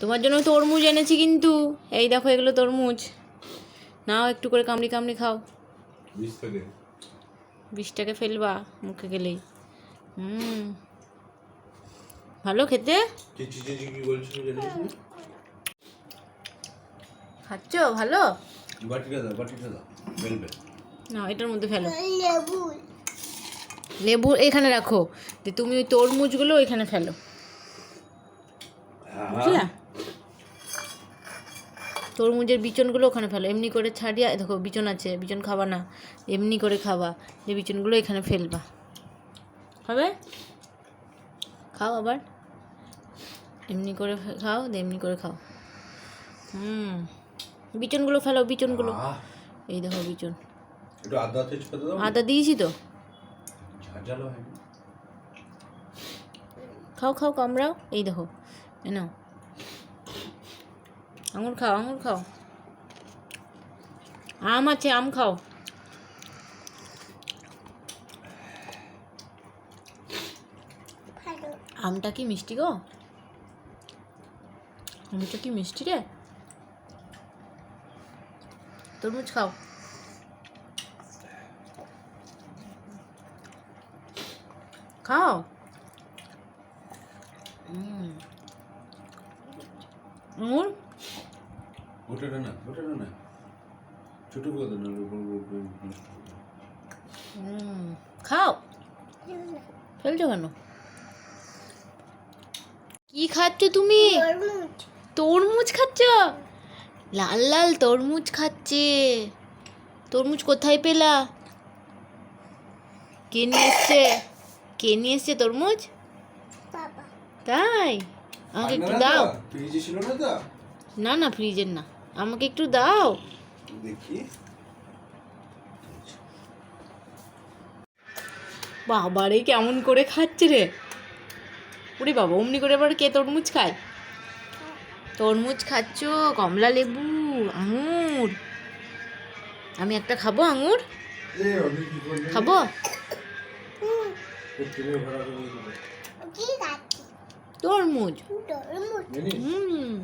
তোমার জন্য তরমুজ এনেছি কিন্তু। এই দেখো এগুলো তরমুজ। নাও একটু করে কামড়ি কামড়ি খাও। বিষটাকে ফেলবা মুখে গেলেই। হুম। ভালো খেতে? খাচ্ছ? ভালো? না এটার মধ্যে ফেলো। লেবু এখানে রাখো। যে তুমি ওই তরমুজগুলো ওইখানে ফেলো। বুঝলা? তরমুজের বিচনগুলো ওখানে ফেলো। এমনি করে ছাড়িয়া দেখো বিচন আছে বিচন খাবা না। এমনি করে খাবা যে বিচনগুলো এখানে ফেলবা। হবে? খাও আবার। এমনি করে খাও এমনি করে খাও। হুম। বিচনগুলো ফেলো বিচনগুলো। এই দেখো বিচন। একটু আদা তেজপাতা দাও। আদা দিয়েছি তো। খাও খাও কামড়াও। এই দেখো এ নাও। আঙুর খাও আঙুর খাও। আম আছে আম খাও। আমটা কি মিষ্টি গো? আমটা কি মিষ্টি রে? তরমুজ খাও। খাও? আঙুর? ওটা না ওটা না। ছোট করে না খাও। ফেলছো কেন? কি খাচ্ছ তুমি? তরমুজ। খাচ্ছ? লাল লাল তরমুজ খাচ্ছে। তরমুজ কোথায় পেলা? কে নিয়ে এসছে? কে নিয়ে এসছে তরমুজ? তাই? আমাকে একটু দাও তো? ফ্রিজে ছিল না তো? না না ফ্রিজের না। আমাকে একটু দাও। দেখি। বাবারে কেমন করে খাচ্ছে রে। ওরে বাবা অমনি করে আবার কে তরমুজ খায়? তরমুজ খাচ্ছ? কমলা লেবু আঙুর। আমি একটা খাব আঙুর? খাব? তরমুজ। হুম।